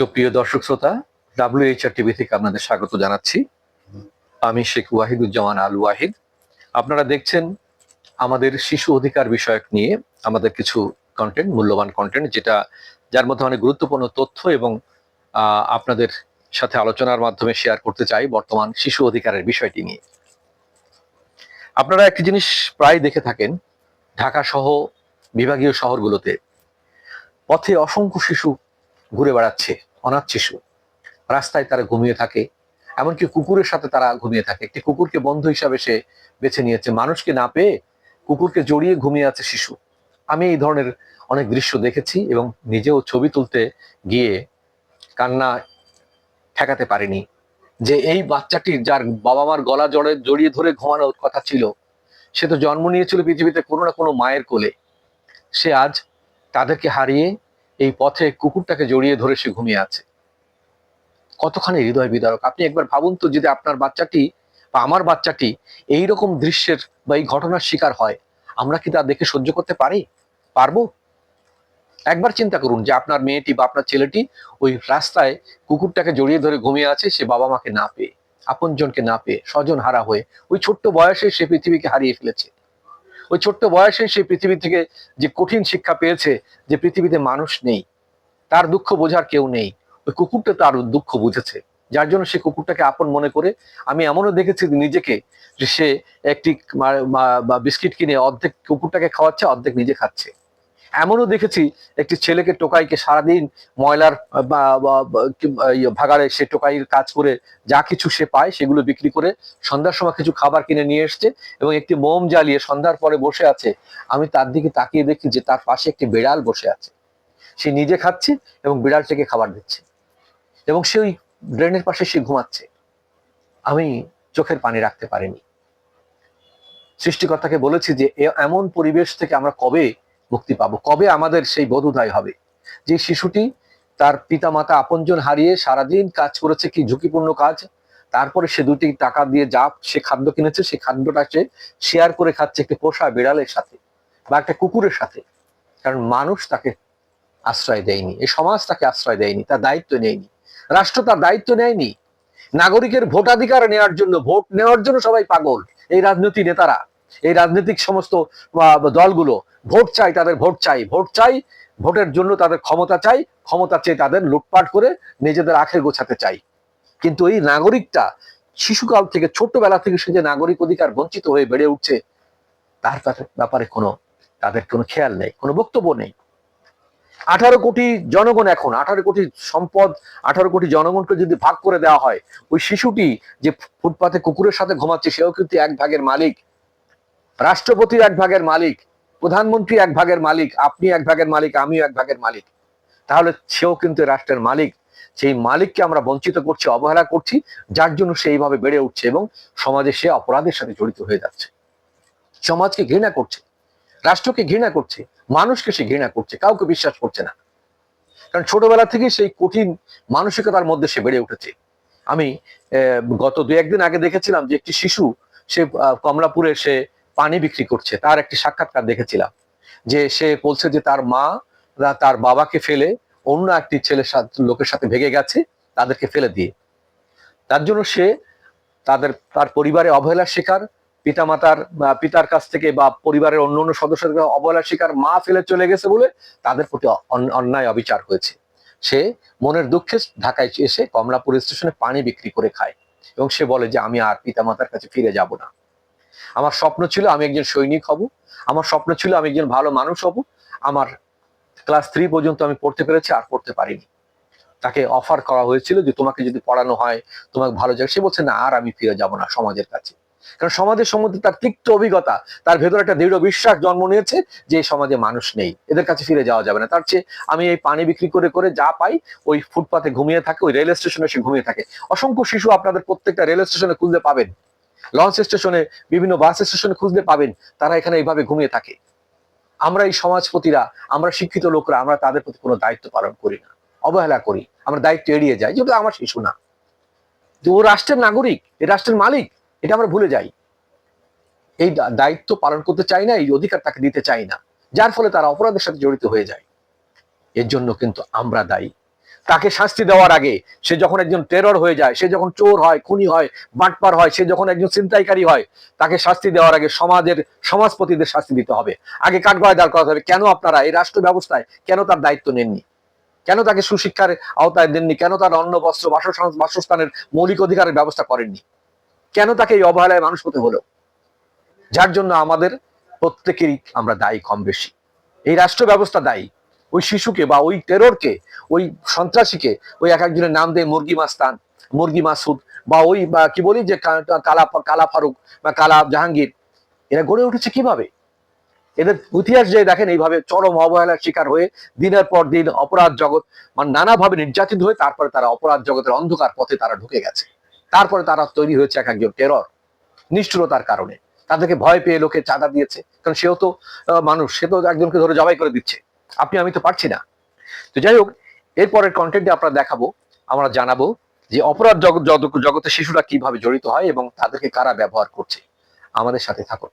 সুপ্রিয় দর্শক শ্রোতা ডাব্লিউএইচআর টিভি থেকে আপনাদের স্বাগত জানাচ্ছি। আমি শেখ ওয়াহিদুজ্জামান আল ওয়াহিদ। আপনারা দেখছেন আমাদের শিশু অধিকার বিষয়ক নিয়ে আমাদের কিছু কন্টেন্ট মূল্যবান কন্টেন্ট যেটা যার মধ্যে অনেক গুরুত্বপূর্ণ তথ্য এবং আপনাদের সাথে আলোচনার মাধ্যমে শেয়ার করতে চাই বর্তমান শিশু অধিকারের বিষয়টি নিয়ে। আপনারা একটি জিনিস প্রায় দেখে থাকেন, ঢাকা সহ বিভাগীয় শহরগুলোতে পথে অসংখ্য শিশু ঘুরে বেড়াচ্ছে। অনাথ শিশু। রাস্তায় তারা ঘুমিয়ে থাকে, এমনকি কুকুরের সাথে তারা ঘুমিয়ে থাকে। একটি কুকুরকে বন্ধু হিসাবে সে বেছে নিয়েছে। মানুষকে না পেয়ে কুকুরকে জড়িয়ে ঘুমিয়ে আছে শিশু। আমি এই ধরনের অনেক দৃশ্য দেখেছি এবং নিজেও ছবি তুলতে গিয়ে কান্না ঠেকাতে পারিনি যে এই বাচ্চাটি যার বাবা মার গলা জড়ে, জড়িয়ে ধরে ঘুমানোর কথা ছিল, সে তো জন্ম নিয়েছিল পৃথিবীতে কোনো না কোনো মায়ের কোলে। সে আজ তাদেরকে হারিয়ে এই পথে কুকুরটাকে জড়িয়ে ধরে সে ঘুমিয়ে আছে। কতখানি হৃদয় বিদারক? আপনি একবার ভাবুন তো যদি আপনার বাচ্চাটি বা আমার বাচ্চাটি এই রকম দৃশ্যের বা এই ঘটনার শিকার হয়, আমরা কি তা দেখে সহ্য করতে পারি? পারব? একবার চিন্তা করুন যে আপনার মেয়েটি বা আপনার ছেলেটি ওই রাস্তায় কুকুরটাকে জড়িয়ে ধরে ঘুমিয়ে আছে, সে বাবা মাকে না পেয়ে, আপনজনকে না পেয়ে, স্বজন হারা হয়ে, ওই ছোট্ট বয়সে সে পৃথিবীকে হারিয়ে ফেলেছে। ওই ছোট্ট বয়সে সেই পৃথিবী থেকে যে কঠিন শিক্ষা পেয়েছে, যে পৃথিবীতে মানুষ নেই, তার দুঃখ বোঝার কেউ নেই। ওই কুকুরটা তার দুঃখ বুঝেছে। যার জন্য সে কুকুরটাকে আপন মনে করে, আমি এমনও দেখেছি নিজেকে যে সে একটি বিস্কিট কিনে অর্ধেক কুকুরটাকে খাওয়াচ্ছে, অর্ধেক নিজে খাচ্ছে। এমনও দেখেছি একটি ছেলেকে টোকাইকে সারাদিন ময়লার ইয়ে ভাগাড়ে সে টোকাইয়ের কাজ করে যা কিছু সে পায় সেগুলো বিক্রি করে সন্ধ্যার সময় কিছু খাবার কিনে নিয়ে এসছে এবং একটি মোম জ্বালিয়ে সন্ধ্যার পরে বসে আছে। আমি তার দিকে তাকিয়ে দেখি যে তার পাশে একটি বিড়াল বসে আছে। সে নিজে খাচ্ছে এবং বিড়ালটাকে খাবার দিচ্ছে এবং সে ওই ড্রেনের পাশে সে ঘুমাচ্ছে। আমি চোখের পানি রাখতে পারিনি। সৃষ্টিকর্তাকে বলেছি যে এমন পরিবেশ থেকে আমরা কবে মুক্তি পাবো। কবে আমাদের সেই বোধোদয় হবে? যে শিশুটি তার পিতা পিতামাতা আপনজন হারিয়ে সারাদিন কাজ করেছে কি ঝুঁকিপূর্ণ কাজ, তারপরে সে দুটি টাকা দিয়ে যা সে খাদ্য কিনেছে সেই খাদ্যটা সে শেয়ার করে খাচ্ছে একটি পোষা বিড়ালের সাথে বা একটা কুকুরের সাথে। কারণ মানুষ তাকে আশ্রয় দেয়নি, এই সমাজ তাকে আশ্রয় দেয়নি, তার দায়িত্ব নেয়নি। রাষ্ট্র তার দায়িত্ব নেয়নি। নাগরিকের ভোটাধিকার নেওয়ার জন্য, ভোট নেওয়ার জন্য সবাই পাগল। এই রাজনৈতিক নেতারা এই রাজনৈতিক সমস্ত দলগুলো ভোট চাই, তাদের ভোট চাই ভোট চাই, ভোটের জন্য তাদের ক্ষমতা চাই, ক্ষমতা চেয়ে তাদের লুটপাট করে নিজেদের আখের গোছাতে চাই। কিন্তু এই নাগরিকটা শিশুকাল থেকে, ছোট্টবেলা থেকে সে যে নাগরিক অধিকার বঞ্চিত হয়ে বেড়ে উঠছে, তার ব্যাপারে কোনো, তাদের কোনো খেয়াল নেই, কোনো বক্তব্য নেই। আঠারো কোটি জনগণ এখন, আঠারো কোটি সম্পদ, আঠারো কোটি জনগণকে যদি ভাগ করে দেওয়া হয়, ওই শিশুটি যে ফুটপাতে কুকুরের সাথে ঘুমাচ্ছে, সেও কিন্তু এক ভাগের মালিক। রাষ্ট্রপতি এক ভাগের মালিক, প্রধানমন্ত্রী এক ভাগের মালিক, আপনি এক ভাগের মালিক, আমিও এক ভাগের মালিক। তাহলে সেও কিন্তু রাষ্ট্রের মালিক। সেই মালিককে আমরা বঞ্চিত করছি, অবহেলা করছি, যার জন্য সে এইভাবে বেড়ে উঠছে এবং সমাজে সে অপরাধের সাথে জড়িত হয়ে যাচ্ছে। সমাজকে ঘৃণা করছে, রাষ্ট্রকে ঘৃণা করছে, মানুষকে সে ঘৃণা করছে, কাউকে বিশ্বাস করছে না। কারণ ছোটবেলা থেকে সেই কঠিন মানসিকতার মধ্যে সে বেড়ে উঠেছে। আমি গত দু একদিন আগে দেখেছিলাম যে একটি শিশু, সে কমলাপুরে সে পানি বিক্রি করছে, তার একটি সাক্ষাৎকার দেখেছিলাম, যে সে বলছে যে তার মা তার বাবাকে ফেলে অন্য একটি ছেলের সাথে, লোকের সাথে ভেগে গেছে, তাদেরকে ফেলে দিয়ে। তার জন্য সে তাদের, তার পরিবারে অবহেলার শিকার, পিতামাতার, বা পিতার কাছ থেকে বা পরিবারের অন্য অন্য সদস্যদের অবহেলার শিকার মা ফেলে চলে গেছে বলে তাদের প্রতি অন্যায় অবিচার হয়েছে। সে মনের দুঃখে ঢাকায় এসে কমলাপুর স্টেশনে পানি বিক্রি করে খায় এবং সে বলে যে আমি আর পিতামাতার কাছে ফিরে যাব না। আমার স্বপ্ন ছিল আমি একজন সৈনিক হব। আমার স্বপ্ন ছিল আমি একজন ভালো মানুষ হব। আমার ক্লাস থ্রি পর্যন্ত আমি পড়তে পেরেছি, আর পড়তে পারিনি। তাকে অফার করা হয়েছিল যে তোমাকে যদি পড়ানো হয়, তোমাকে ভালো জায়গা সে বলছে, না, আর আমি ফিরে যাব না সমাজের কাছে। কারণ সমাজের সম্বন্ধে তার তিক্ত অভিজ্ঞতা, তার ভেতরে একটা দৃঢ় বিশ্বাস জন্ম নিয়েছে যে সমাজে মানুষ নেই। এদের কাছে ফিরে যাওয়া যাবে না। তার চেয়ে আমি এই পানি বিক্রি করে করে যা পাই, ওই ফুটপাতে ঘুমিয়ে থাকে, ওই রেল স্টেশনে এসে ঘুমিয়ে থাকে। অসংখ্য শিশু আপনাদের প্রত্যেকটা রেল স্টেশনে খুলতে পাবেন। লঞ্চ স্টেশনে বিভিন্ন বাস স্টেশনে খুঁজতে পাবেন, তারা এখানে এইভাবে ঘুমিয়ে থাকে। আমরা এই সমাজপতিরা, আমরা শিক্ষিত লোকরা, আমরা তাদের প্রতি কোনো দায়িত্ব পালন করি না, অবহেলা করি। আমরা দায়িত্ব এড়িয়ে যাই যেটা আমার শিশু না। ও রাষ্ট্রের নাগরিক এই রাষ্ট্রের মালিক, এটা আমরা ভুলে যাই। এই দায়িত্ব পালন করতে চাই না, এই অধিকার তাকে দিতে চাই না। যার ফলে তারা অপরাধের সাথে জড়িত হয়ে যায়। এর জন্য কিন্তু আমরা দায়ী। তাকে শাস্তি দেওয়ার আগে সে যখন একজন টেরর হয়ে যায়, সে যখন চোর হয়, খুনি হয়, বাটপার হয়, সে যখন একজন ছিনতাইকারী হয়, তাকে শাস্তি দেওয়ার আগে সমাজের, সমাজপতিদের শাস্তি দিতে হবে। আগে কাঠগড়ায় দাঁড় করাতে হবে। কেন আপনারা এই রাষ্ট্র ব্যবস্থায় কেন তার দায়িত্ব নেননি? কেন তাকে সুশিক্ষার আওতায় দেননি? কেন তার অন্ন, বস্ত্র বাসস্থান- বাসস্থানের মৌলিক অধিকারের ব্যবস্থা করেননি? কেন তাকে এই অবহেলায় মানুষ হতে হলো? যার জন্য আমাদের প্রত্যেকেরই আমরা দায়ী কম বেশি। এই রাষ্ট্র ব্যবস্থা দায়ী। ওই শিশুকে বা ওই টেররকে ওই সন্ত্রাসীকে, ওই এক একজনের নাম দিয়ে মুরগি মাস্তান মুরগি মাসুদ বা ওই, বা কি বলি যে কালা কালা ফারুক বা কালা জাহাঙ্গীর, এরা গড়ে উঠেছে কীভাবে? এদের ইতিহাস যে দেখেন, এইভাবে চরম অবহেলার শিকার হয়ে দিনের পর দিন অপরাধ জগৎ মানে নানাভাবে নির্যাতিত হয়ে তারপরে তারা অপরাধ জগতের অন্ধকার পথে তারা ঢুকে গেছে। তারপরে তারা তৈরি হয়েছে এক একজন টেরর নিষ্ঠুরতার কারণে। তাদেরকে ভয় পেয়ে লোকে চাঁদা দিয়েছে, কারণ সেও তো মানুষ, সে তো একজনকে ধরে জবাই করে দিচ্ছে। আপনি, আমি তো পারছি না। তো যাই হোক এরপরের কন্টেন্টে আপনারা দেখাবো, আমরা জানাব যে অপরাধ জগতে শিশুরা কীভাবে জড়িত হয় এবং তাদেরকে কারা ব্যবহার করছে। আমাদের সাথে থাকুন।